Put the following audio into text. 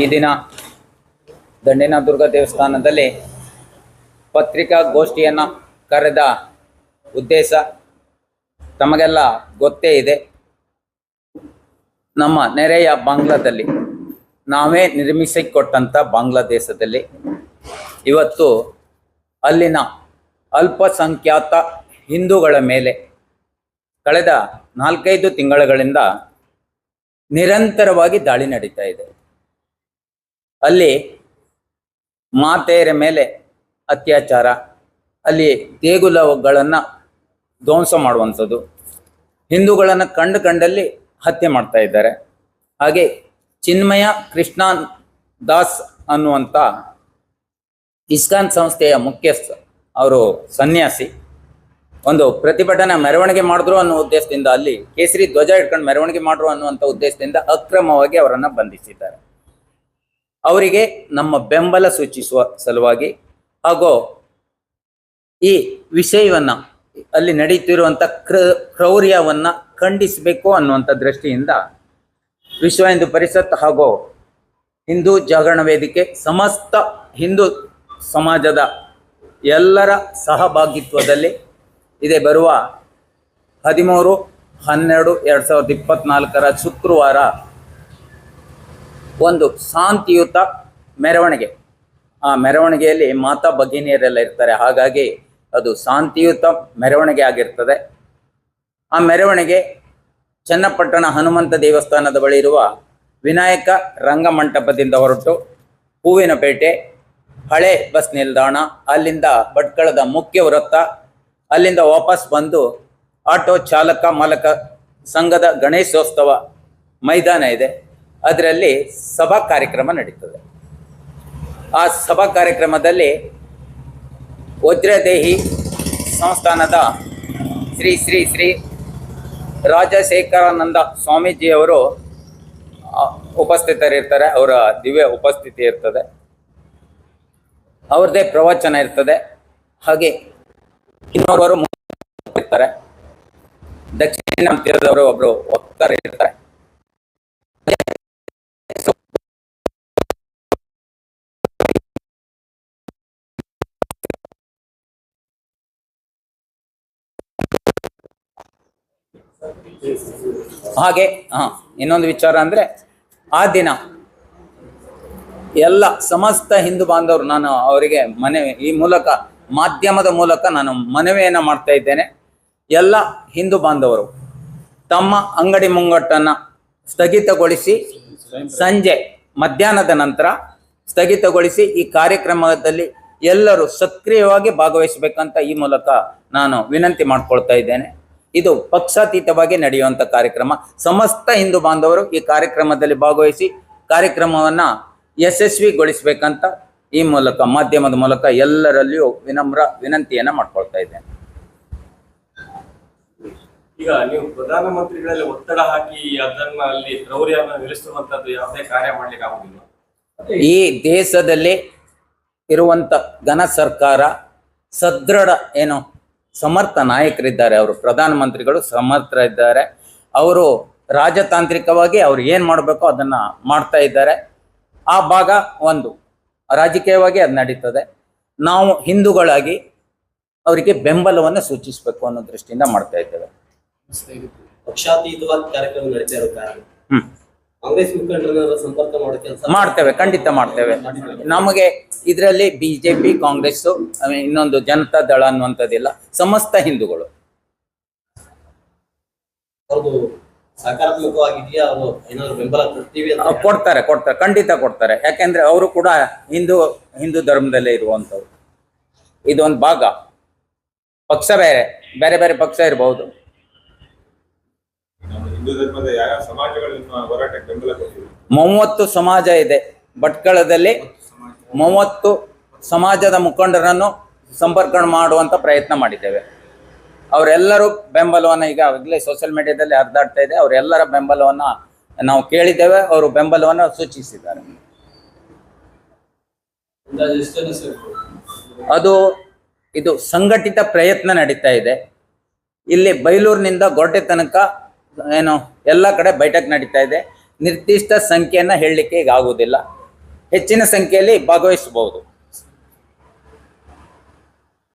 ಈ ದಿನ ದಂಡಿನ ದುರ್ಗ ದೇವಸ್ಥಾನದಲ್ಲಿ ಪತ್ರಿಕಾಗೋಷ್ಠಿಯನ್ನು ಕರೆದ ಉದ್ದೇಶ ತಮಗೆಲ್ಲ ಗೊತ್ತೇ ಇದೆ. ನಮ್ಮ ನೆರೆಯ ಬಾಂಗ್ಲಾದಲ್ಲಿ ನಾವೇ ನಿರ್ಮಿಸಿಕೊಟ್ಟಂಥ ಬಾಂಗ್ಲಾದೇಶದಲ್ಲಿ ಇವತ್ತು ಅಲ್ಲಿನ ಅಲ್ಪಸಂಖ್ಯಾತ ಹಿಂದೂಗಳ ಮೇಲೆ ಕಳೆದ ನಾಲ್ಕೈದು ತಿಂಗಳುಗಳಿಂದ ನಿರಂತರವಾಗಿ ದಾಳಿ ನಡೀತಾ ಇದೆ. ಅಲ್ಲಿ ಮಾತೆಯರ ಮೇಲೆ ಅತ್ಯಾಚಾರ, ಅಲ್ಲಿ ದೇಗುಲಗಳನ್ನು ಧ್ವಂಸ ಮಾಡುವಂಥದ್ದು. ಹಿಂದೂಗಳನ್ನು ಕಂಡು ಕಂಡಲ್ಲಿ ಹತ್ಯೆ ಮಾಡ್ತಾ ಇದ್ದಾರೆ. ಹಾಗೆ ಚಿನ್ಮಯ ಕೃಷ್ಣಾನ್ ದಾಸ್ ಅನ್ನುವಂಥ ಇಸ್ಕಾನ್ ಸಂಸ್ಥೆಯ ಮುಖ್ಯಸ್ಥ, ಅವರು ಸನ್ಯಾಸಿ. ಒಂದು ಪ್ರತಿಭಟನೆ ಮೆರವಣಿಗೆ ಮಾಡಿದ್ರು ಅನ್ನೋ ಉದ್ದೇಶದಿಂದ ಅಲ್ಲಿ ಕೇಸರಿ ಧ್ವಜ ಇಟ್ಕೊಂಡು ಮೆರವಣಿಗೆ ಮಾಡ್ರು ಅನ್ನುವಂಥ ಉದ್ದೇಶದಿಂದ ಅಕ್ರಮವಾಗಿ ಅವರನ್ನು ಬಂಧಿಸಿದ್ದಾರೆ. ಅವರಿಗೆ ನಮ್ಮ ಬೆಂಬಲ ಸೂಚಿಸುವ ಸಲುವಾಗಿ ಹಾಗೂ ಈ ವಿಷಯವನ್ನ ಅಲ್ಲಿ ನಡೀತಿರುವಂಥ ಕ್ರ, ಕ್ರೌರ್ಯವನ್ನ ಖಂಡಿಸಬೇಕು ಅನ್ನುವಂಥ ದೃಷ್ಟಿಯಿಂದ ವಿಶ್ವ ಹಿಂದೂ ಪರಿಷತ್ ಹಾಗೂ ಹಿಂದೂ ಜಾಗರಣ ವೇದಿಕೆ ಸಮಸ್ತ ಹಿಂದೂ ಸಮಾಜದ ಎಲ್ಲರ ಸಹಭಾಗಿತ್ವದಲ್ಲಿ ಇದೇ. ಬರುವ ಹದಿಮೂರು, ಹನ್ನೆರಡು, ಎರಡು ಸಾವಿರದ ಇಪ್ಪತ್ತ್ನಾಲ್ಕರ ಶುಕ್ರವಾರ ಒಂದು ಶಾಂತಿಯುತ ಮೆರವಣಿಗೆ. ಆ ಮೆರವಣಿಗೆಯಲ್ಲಿ ಮಾತಾ ಭಗಿನಿಯರೆಲ್ಲ ಇರ್ತಾರೆ. ಹಾಗಾಗಿ ಅದು ಶಾಂತಿಯುತ ಮೆರವಣಿಗೆ ಆಗಿರ್ತದೆ. ಆ ಮೆರವಣಿಗೆ ಚನ್ನಪಟ್ಟಣ ಹನುಮಂತ ದೇವಸ್ಥಾನದ ಬಳಿ ಇರುವ ವಿನಾಯಕ ರಂಗಮಂಟಪದಿಂದ ಹೊರಟು ಹೂವಿನಪೇಟೆ ಹಳೆ ಬಸ್ ನಿಲ್ದಾಣ, ಅಲ್ಲಿಂದ ಭಟ್ಕಳದ ಮುಖ್ಯ ವೃತ್ತ, ಅಲ್ಲಿಂದ ವಾಪಸ್ ಬಂದು ಆಟೋ ಚಾಲಕ ಮಾಲಕ ಸಂಘದ ಗಣೇಶೋತ್ಸವ ಮೈದಾನ ಇದೆ. ಅದರಲ್ಲಿ ಸಭಾ ಕಾರ್ಯಕ್ರಮ ನಡೀತದೆ. ಆ ಸಭಾ ಕಾರ್ಯಕ್ರಮದಲ್ಲಿ ವಜ್ರದೇಹಿ ಸಂಸ್ಥಾನದ ಶ್ರೀ ಶ್ರೀ ಶ್ರೀ ರಾಜಶೇಖರಾನಂದ ಸ್ವಾಮೀಜಿಯವರು ಉಪಸ್ಥಿತರಿರ್ತಾರೆ. ಅವರ ದಿವ್ಯ ಉಪಸ್ಥಿತಿ ಇರ್ತದೆ. ಅವ್ರದ್ದೇ ಪ್ರವಚನ ಇರ್ತದೆ. ಹಾಗೆ ಇನ್ನೊಬ್ಬರು ಇರ್ತಾರೆ. ದಕ್ಷಿಣ ಒಬ್ರು ವಕ್ತಾರ ಇರ್ತಾರೆ ಹಾಗೆ, ಹಾ, ಇನ್ನೊಂದು ವಿಚಾರ ಅಂದ್ರೆ, ಆ ದಿನ ಎಲ್ಲ ಸಮಸ್ತ ಹಿಂದೂ ಬಾಂಧವರು ನಾನು ಅವರಿಗೆ ಮನವಿ, ಈ ಮೂಲಕ, ಮಾಧ್ಯಮದ ಮೂಲಕ ನಾನು ಮನವಿಯನ್ನು ಮಾಡ್ತಾ ಇದ್ದೇನೆ. ಎಲ್ಲ ಹಿಂದೂ ಬಾಂಧವರು ತಮ್ಮ ಅಂಗಡಿ ಮುಂಗಟ್ಟನ್ನ ಸ್ಥಗಿತಗೊಳಿಸಿ ಸಂಜೆ ಮಧ್ಯಾಹ್ನದ ನಂತರ ಸ್ಥಗಿತಗೊಳಿಸಿ ಈ ಕಾರ್ಯಕ್ರಮದಲ್ಲಿ ಎಲ್ಲರೂ ಸಕ್ರಿಯವಾಗಿ ಭಾಗವಹಿಸಬೇಕಂತ ಈ ಮೂಲಕ ನಾನು ವಿನಂತಿ ಮಾಡ್ಕೊಳ್ತಾ ಇದ್ದೇನೆ. ಇದು ಪಕ್ಷಾತೀತವಾಗಿ ನಡೆಯುವಂಥ ಕಾರ್ಯಕ್ರಮ. ಸಮಸ್ತ ಹಿಂದೂ ಬಾಂಧವರು ಈ ಕಾರ್ಯಕ್ರಮದಲ್ಲಿ ಭಾಗವಹಿಸಿ ಕಾರ್ಯಕ್ರಮವನ್ನ ಯಶಸ್ವಿಗೊಳಿಸಬೇಕಂತ ಈ ಮೂಲಕ ಮಾಧ್ಯಮದ ಮೂಲಕ ಎಲ್ಲರಲ್ಲಿಯೂ ವಿನಮ್ರ ವಿನಂತಿಯನ್ನ ಮಾಡ್ಕೊಳ್ತಾ ಇದ್ದೇನೆ. ಈಗ ನೀವು ಪ್ರಧಾನಮಂತ್ರಿಗಳಲ್ಲಿ ಒತ್ತಡ ಹಾಕಿ ಅದನ್ನ ಅಲ್ಲಿ ಕ್ರೌರ್ಯವನ್ನು ನಿಲ್ಲಿಸುವಂತದ್ದು ಯಾವುದೇ ಕಾರ್ಯ ಮಾಡ್ಲಿಕ್ಕೆ ಆಗುದಿಲ್ಲ. ಈ ದೇಶದಲ್ಲಿ ಇರುವಂತ ಘನ ಸರ್ಕಾರ ಸದೃಢ ಏನು ಸಮರ್ಥ ನಾಯಕರಿದ್ದಾರೆ. ಅವರು ಪ್ರಧಾನಮಂತ್ರಿಗಳು ಸಮರ್ಥರಿದ್ದಾರೆ. ಅವರು ರಾಜತಾಂತ್ರಿಕವಾಗಿ ಅವ್ರು ಏನು ಮಾಡಬೇಕೋ ಅದನ್ನ ಮಾಡ್ತಾ ಇದ್ದಾರೆ. ಆ ಭಾಗ ಒಂದು. ರಾಜಕೀಯವಾಗಿ ಅದು ನಡೀತದೆ. ನಾವು ಹಿಂದೂಗಳಾಗಿ ಅವರಿಗೆ ಬೆಂಬಲವನ್ನು ಸೂಚಿಸಬೇಕು ಅನ್ನೋ ದೃಷ್ಟಿಯಿಂದ ಮಾಡ್ತಾ ಇದ್ದೇವೆ. ಪಕ್ಷಾತೀತವಾದ ಕಾರ್ಯಕ್ರಮ ನಡೀತಾ ಇರೋ ಕಾರಣ. ಮಾಡ್ತೇವೆ ಖಂಡಿತ ಮಾಡ್ತೇವೆ. ನಮಗೆ ಇದರಲ್ಲಿ ಬಿಜೆಪಿ ಕಾಂಗ್ರೆಸ್ ಇನ್ನೊಂದು ಜನತಾ ದಳ ಅನ್ನುವಂಥದ್ದಿಲ್ಲ ಸಮಸ್ತ ಹಿಂದೂಗಳು. ಕೊಡ್ತಾರೆ ಕೊಡ್ತಾರೆ ಖಂಡಿತ ಕೊಡ್ತಾರೆ. ಯಾಕೆಂದ್ರೆ ಅವರು ಕೂಡ ಹಿಂದೂ ಹಿಂದೂ ಧರ್ಮದಲ್ಲೇ ಇರುವಂಥವ್ರು. ಇದೊಂದು ಭಾಗ. ಪಕ್ಷ ಬೇರೆ ಬೇರೆ ಬೇರೆ ಪಕ್ಷ ಇರಬಹುದು ಹಿಂದೂ ಧರ್ಮದ ಯಾವ ಸಮಾಜಗಳು ನಿಮ್ಮ ಹೋರಾಟಕ್ಕೆ ಬೆಂಬಲ ಕೊಟ್ಟಿದೆ ಮೂವತ್ತು ಸಮಾಜ ಇದೆ. ಭಟ್ಕಳದಲ್ಲಿ ಮೂವತ್ತು ಸಮಾಜದ ಮುಖಂಡರನ್ನು ಸಂಪರ್ಕ ಮಾಡುವಂತ ಪ್ರಯತ್ನ ಮಾಡಿದ್ದೇವೆ. ಅವರೆಲ್ಲರೂ ಬೆಂಬಲವನ್ನು ಈಗ ಈಗಲೇ ಸೋಷಿಯಲ್ ಮೀಡಿಯಾದಲ್ಲಿ ಹರಿದಾಡ್ತಾ ಇದೆ. ಅವರೆಲ್ಲರ ಬೆಂಬಲವನ್ನ ನಾವು ಕೇಳಿದ್ದೇವೆ. ಅವರು ಬೆಂಬಲವನ್ನು ಸೂಚಿಸಿದ್ದಾರೆ? ಅದು ಇದು ಸಂಘಟಿತ ಪ್ರಯತ್ನ ನಡೀತಾ ಇದೆ. ಇಲ್ಲಿ ಬೈಲೂರಿನಿಂದ ಗೊರಟೆ ತನಕ ಏನು ಎಲ್ಲ ಕಡೆ ಬೈಠಕ್ ನಡೀತಾ ಇದೆ. ನಿರ್ದಿಷ್ಟ ಸಂಖ್ಯೆಯನ್ನು ಹೇಳಲಿಕ್ಕೆ ಈಗ ಆಗುವುದಿಲ್ಲ. ಹೆಚ್ಚಿನ ಸಂಖ್ಯೆಯಲ್ಲಿ ಭಾಗವಹಿಸಬಹುದು.